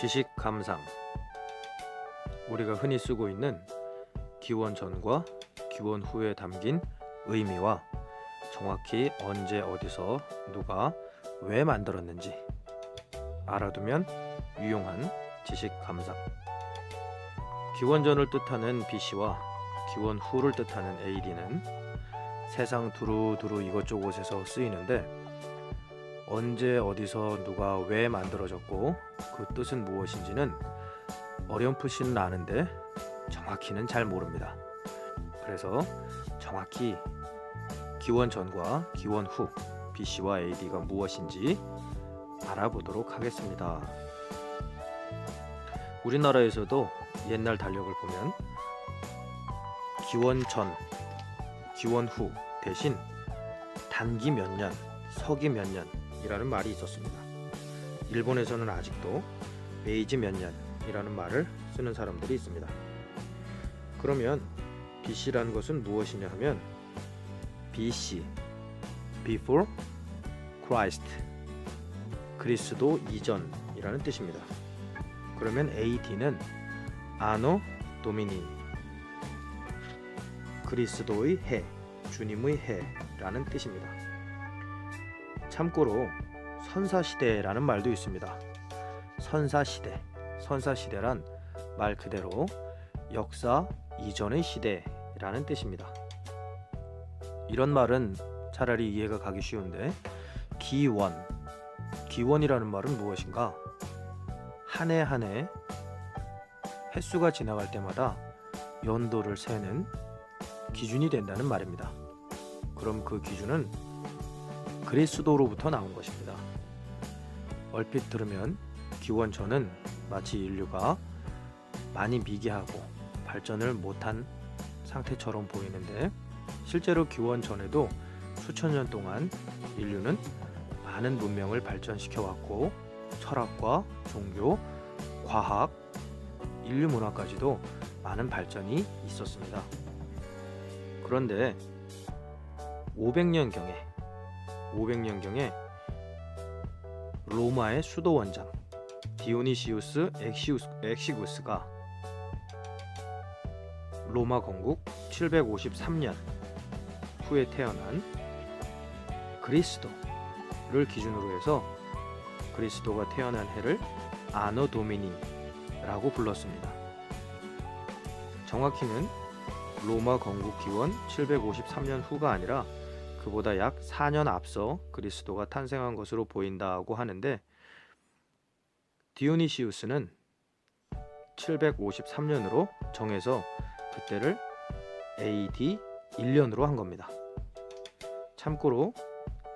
지식 감상. 우리가 흔히 쓰고 있는 기원 전과 기원 후에 담긴 의미와 정확히 언제 어디서 누가 왜 만들었는지 알아두면 유용한 지식 감상. 기원 전을 뜻하는 BC와 기원 후를 뜻하는 AD는 세상 두루두루 이것저것에서 쓰이는데 언제 어디서 누가 왜 만들어졌고 그 뜻은 무엇인지는 어렴풋이는 아는데 정확히는 잘 모릅니다. 그래서 정확히 기원 전과 기원 후 BC와 AD가 무엇인지 알아보도록 하겠습니다. 우리나라에서도 옛날 달력을 보면 기원 전, 기원 후 대신 단기 몇 년, 서기 몇 년 이라는 말이 있었습니다. 일본에서는 아직도 메이지 몇 년이라는 말을 쓰는 사람들이 있습니다. 그러면 BC라는 것은 무엇이냐 하면 BC, Before Christ, 그리스도 이전이라는 뜻입니다. 그러면 AD는 아노 도미니, 그리스도의 해, 주님의 해라는 뜻입니다. 참고로 선사시대라는 말도 있습니다. 선사시대, 선사시대란 말 그대로 역사 이전의 시대라는 뜻입니다. 이런 말은 차라리 이해가 가기 쉬운데 기원, 기원이라는 말은 무엇인가? 한 해 한 해 횟수가 지나갈 때마다 연도를 세는 기준이 된다는 말입니다. 그럼 그 기준은 그리스도로부터 나온 것입니다. 얼핏 들으면 기원 전은 마치 인류가 많이 미개하고 발전을 못한 상태처럼 보이는데 실제로 기원 전에도 수천 년 동안 인류는 많은 문명을 발전시켜 왔고 철학과 종교, 과학, 인류 문화까지도 많은 발전이 있었습니다. 그런데 500년경에 500년경에 로마의 수도 원장 디오니시우스 엑시우스, 엑시구스가 로마 건국 753년 후에 태어난 그리스도를 기준으로 해서 그리스도가 태어난 해를 아노 도미니라고 불렀습니다. 정확히는 로마 건국 기원 753년 후가 아니라 그보다 약 4년 앞서 그리스도가 탄생한 것으로 보인다고 하는데 디오니시우스는 753년으로 정해서 그때를 AD 1년으로 한 겁니다. 참고로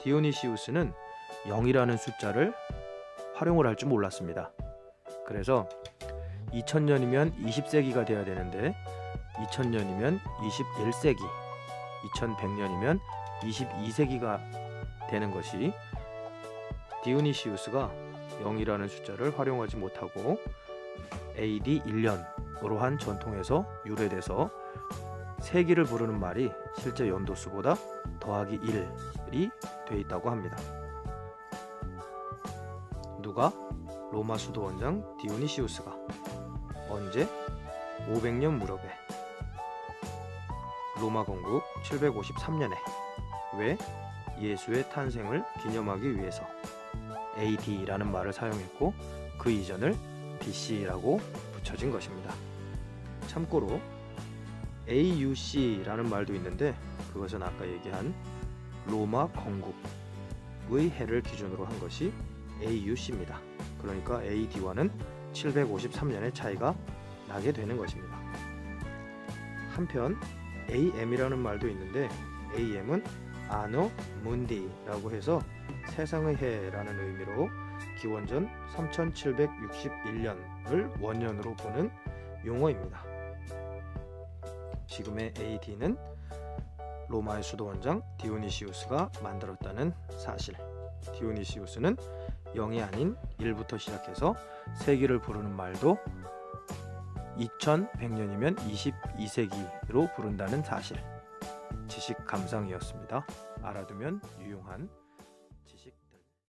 디오니시우스는 0이라는 숫자를 활용을 할 줄 몰랐습니다. 그래서 2000년이면 20세기가 돼야 되는데 2000년이면 21세기, 2100년이면 22세기가 되는 것이 디오니시우스가 0이라는 숫자를 활용하지 못하고 AD 1년으로 한 전통에서 유래돼서 세기를 부르는 말이 실제 연도수보다 더하기 1이 돼 있다고 합니다. 누가? 로마 수도 원장 디오니시우스가. 언제? 500년 무렵에. 로마 건국 753년에 왜 예수의 탄생을 기념하기 위해서 AD라는 말을 사용했고 그 이전을 BC라고 붙여진 것입니다. 참고로 AUC라는 말도 있는데 그것은 아까 얘기한 로마 건국의 해를 기준으로 한 것이 AUC입니다. 그러니까 AD와는 753년의 차이가 나게 되는 것입니다. 한편 AM이라는 말도 있는데 AM은 아노 문디라고 해서 세상의 해라는 의미로 기원전 3761년을 원년으로 보는 용어입니다. 지금의 AD는 로마의 수도 원장 디오니시우스가 만들었다는 사실. 디오니시우스는 0이 아닌 1부터 시작해서 세기를 부르는 말도 2100년이면 22세기로 부른다는 사실. 지식 감상이었습니다. 알아두면 유용한